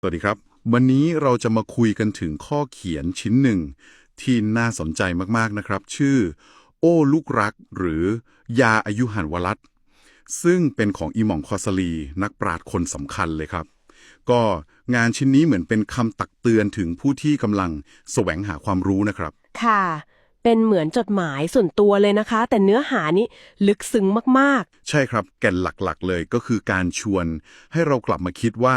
สวัสดีครับ วันนี้เราจะมาคุยกันถึงข้อเขียนชิ้นหนึ่ง ที่น่าสนใจมากๆนะครับ ชื่อ โอ้ลูกรัก หรือยาอายุหันวรัตซึ่งเป็นของอิหม่องคอสลี นักปราชญ์คนสำคัญเลยครับ ก็งานชิ้นนี้เหมือนเป็นคำตักเตือนถึงผู้ที่กำลังแสวงหาความรู้นะครับ ค่ะ เป็นเหมือนจดหมายส่วนตัวเลยนะคะ แต่เนื้อหานี้ลึกซึ้งมากใช่ครับ แก่นหลักๆเลยก็คือการชวนให้เรากลับมาคิดว่า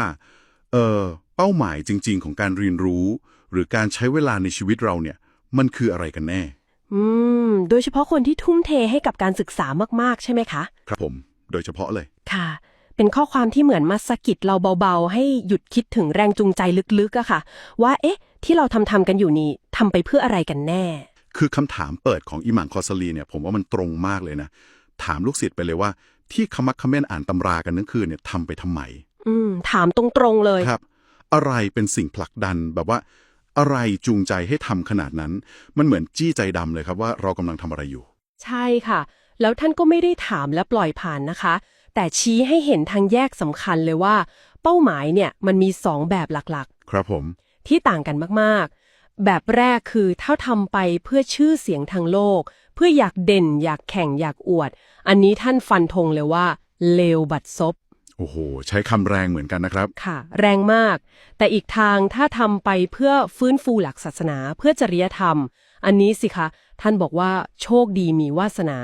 เออเป้าหมายจริง ๆ ของการเรียนรู้ หรือการใช้เวลาในชีวิตเราเนี่ย มันคืออะไรกันแน่ๆอืม โดยเฉพาะคนที่ทุ่มเทให้กับการศึกษามากๆ ใช่ไหมคะ ครับผม โดยเฉพาะเลย ค่ะ เป็นข้อความที่เหมือนมาสะกิดเราเบาๆ ให้หยุดคิดถึงแรงจูงใจลึกๆอะค่ะ ว่าเอ๊ะ ที่เราทำทำๆกันอยู่นี่ทำไปเพื่ออะไรกันแน่ คือคำถามเปิดของอิหมังคอสลีเนี่ย ผมว่ามันตรงมากเลยนะ ถามลูกศิษย์ไปเลยว่า ที่ขมักเขม้นอ่านตำรากันทั้งคืนเนี่ยทำไปทำไม อืม ถามตรงๆเลย ครับ อะไรเป็นสิ่งผลักดันแบบว่า อะไรจูงใจให้ทำขนาดนั้น มันเหมือนจี้ใจดำเลยครับว่าเรากำลังทำอะไรอยู่ ใช่ค่ะ แล้วท่านก็ไม่ได้ถามและปล่อยผ่านนะคะ แต่ชี้ให้เห็นทางแยกสำคัญเลยว่า เป้าหมายเนี่ยมันมีสองแบบหลักๆครับผมที่ต่างกันมากๆ แบบแรกคือถ้าทำไปเพื่อชื่อเสียงทางโลก เพื่ออยากเด่น อยากแข่งอยากอวด อันนี้ท่านฟันธงเลยว่าเลวบัดซบ โอ้โห ใช้คำแรงเหมือนกันนะครับ ค่ะ แรงมาก แต่อีกทางถ้าทำไปเพื่อฟื้นฟูหลักศาสนาเพื่อจริยธรรม อันนี้สิคะ ท่านบอกว่าโชคดีมีวาสนา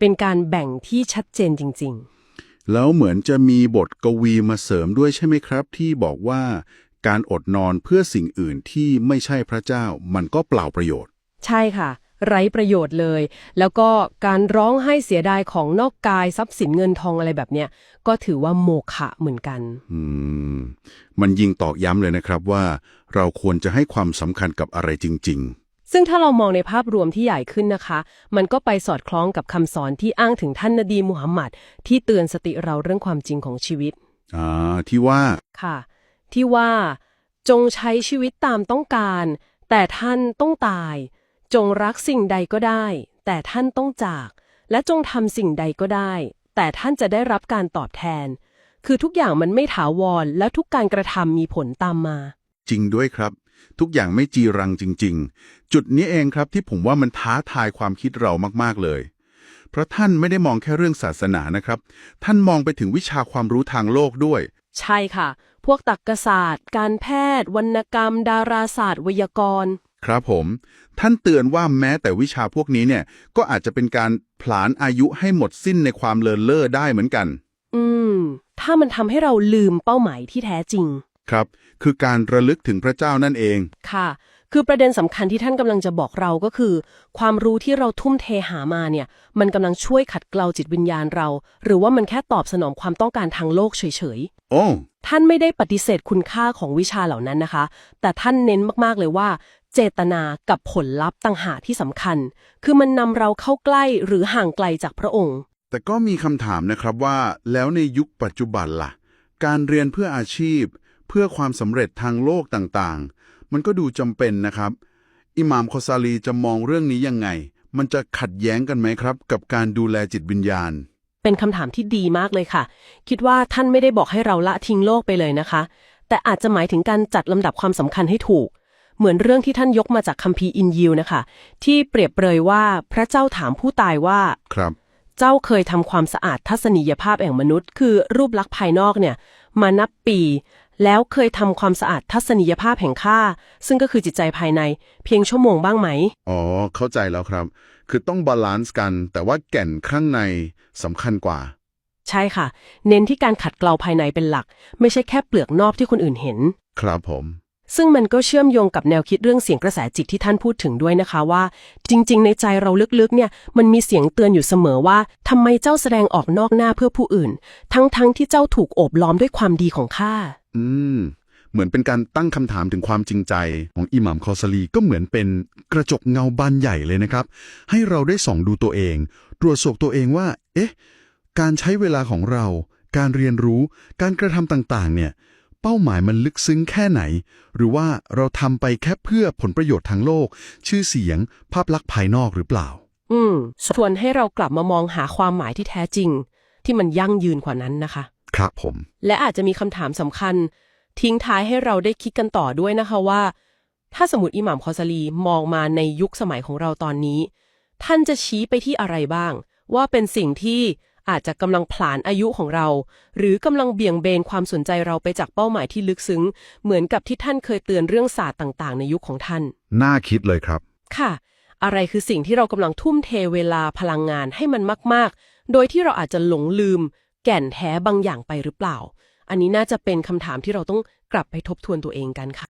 เป็นการแบ่งที่ชัดเจนจริง ๆ แล้วเหมือนจะมีบทกวีมาเสริมด้วยใช่ไหมครับ ที่บอกว่าการอดนอนเพื่อสิ่งอื่นที่ไม่ใช่พระเจ้ามันก็เปล่าประโยชน์ ใช่ค่ะ ไร้ประโยชน์เลย แล้วก็การร้องให้เสียดายของนอกกายทรัพย์สินเงินทองอะไรแบบเนี้ยก็ถือว่าโมฆะเหมือนกันอืมมันยิงตอกย้ำเลยนะครับว่า เราควรจะให้ความสำคัญกับอะไรจริงซึ่งถ้าเรามองในภาพรวมที่ใหญ่ขึ้นนะคะ มันก็ไปสอดคล้องกับคำสอนที่อ้างถึงท่านนบีมุฮัมมัดที่เตือนสติเราเรื่องความจริงของชีวิตๆอ่า ที่ว่า ค่ะ ที่ว่า จงใช้ชีวิตตามต้องการ แต่ท่านต้องตาย จงรักสิ่งใดก็ได้ แต่ท่านต้องจาก และจงทำสิ่งใดก็ได้ แต่ท่านจะได้รับการตอบแทน คือทุกอย่างมันไม่ถาวร และทุกการกระทำมีผลตามมา จริงด้วยครับ ทุกอย่างไม่จีรังจริง ๆ จุดนี้เองครับที่ผมว่ามันท้าทายความคิดเรามากๆเลยเพราะท่านไม่ได้มองแค่เรื่องศาสนานะครับ ท่านมองไปถึงวิชาความรู้ทางโลกด้วย ใช่ค่ะ พวกตรรกศาสตร์ การแพทย์ วรรณกรรม ดาราศาสตร์ไวยากรณ์ ครับผม ท่านเตือนว่าแม้แต่วิชาพวกนี้เนี่ย ก็อาจจะเป็นการผลาญอายุให้หมดสิ้นในความเลินเล่อได้เหมือนกัน อืม ถ้ามันทำให้เราลืมเป้าหมายที่แท้จริง ครับ คือการระลึกถึงพระเจ้านั่นเอง ค่ะ คือประเด็นสำคัญที่ท่านกำลังจะบอกเราก็คือ ความรู้ที่เราทุ่มเทหามาเนี่ย มันกำลังช่วยขัดเกลาจิตวิญญาณเรา หรือว่ามันแค่ตอบสนองความต้องการทางโลกเฉยโอ้ๆท่านไม่ได้ปฏิเสธคุณค่าของวิชาเหล่านั้นนะคะ แต่ท่านเน้นมากๆเลยว่า เจตนากับผลลัพธ์ต่างหากที่สำคัญ คือมันนำเราเข้าใกล้หรือห่างไกลจากพระองค์ แต่ก็มีคำถามนะครับว่า แล้วในยุคปัจจุบันล่ะ การเรียนเพื่ออาชีพ เพื่อความสำเร็จทางโลกต่างๆ มันก็ดูจำเป็นนะครับ อิหม่ามโคซาลีจะมองเรื่องนี้ยังไง มันจะขัดแย้งกันไหมครับ กับการดูแลจิตวิญญาณ เป็นคำถามที่ดีมากเลยค่ะ คิดว่าท่านไม่ได้บอกให้เราละทิ้งโลกไปเลยนะคะ แต่อาจจะหมายถึงการจัดลำดับความสำคัญให้ถูก เหมือนเรื่องที่ท่านยกมาจากคัมภีร์อินยิวนะคะ ที่เปรียบเปรยว่าพระเจ้าถามผู้ตายว่า ครับ เจ้าเคยทำความสะอาดทัศนียภาพแห่งมนุษย์ คือรูปลักษณ์ภายนอกเนี่ย มานับปี แล้วเคยทำความสะอาดทัศนียภาพแห่งข้าซึ่งก็คือจิตใจภายในเพียงชั่วโมงบ้างไหม อ๋อ เข้าใจแล้วครับ คือต้องบาลานซ์กัน แต่ว่าแก่นข้างในสำคัญกว่า ใช่ค่ะ เน้นที่การขัดเกลาภายในเป็นหลัก ไม่ใช่แค่เปลือกนอกที่คนอื่นเห็น ครับผม ซึ่งมันก็เชื่อมโยงกับแนวคิดเรื่องเสียงกระแสจิตที่ท่านพูดถึงด้วยนะคะว่า จริง ๆ ในใจเราลึกๆเนี่ยมันมีเสียงเตือนอยู่เสมอว่าทำไมเจ้าแสดงออกนอกหน้าเพื่อผู้อื่น ทั้งๆที่เจ้าถูกโอบล้อมด้วยความดีของข้า อืม เหมือนเป็นการตั้งคำถามถึงความจริงใจของอิหม่ามคอสลีก็เหมือนเป็นกระจกเงาบานใหญ่เลยนะครับ ให้เราได้ส่องดูตัวเอง ตรวจสอบตัวเองว่า เอ๊ะ การใช้เวลาของเรา การเรียนรู้ การกระทำต่างๆ เนี่ย เป้าหมายมันลึกซึ้งแค่ไหน หรือว่าเราทำไปแค่เพื่อผลประโยชน์ทางโลก ชื่อเสียง ภาพลักษณ์ภายนอกหรือเปล่า อืมชวนให้เรากลับมามองหาความหมายที่แท้จริง ที่มันยั่งยืนกว่านั้นนะคะ ครับผม และอาจจะมีคำถามสำคัญ ทิ้งท้ายให้เราได้คิดกันต่อด้วยนะคะว่า ถ้าสมมติอิหม่ามคอซาลีมองมาในยุคสมัยของเราตอนนี้ ท่านจะชี้ไปที่อะไรบ้าง ว่าเป็นสิ่งที่อาจจะกำลังผลาญอายุของเรา หรือกำลังเบี่ยงเบนความสนใจเราไปจากเป้าหมายที่ลึกซึ้ง เหมือนกับที่ท่านเคยเตือนเรื่องศาสตร์ต่างๆ ในยุคของท่าน น่าคิดเลยครับ ค่ะ อะไรคือสิ่งที่เรากำลังทุ่มเทเวลาพลังงานให้มันมาก ๆ โดยที่เราอาจจะหลงลืม แก่นแท้บางอย่างไปหรือเปล่า อันนี้น่าจะเป็นคำถามที่เราต้องกลับไปทบทวนตัวเองกันค่ะ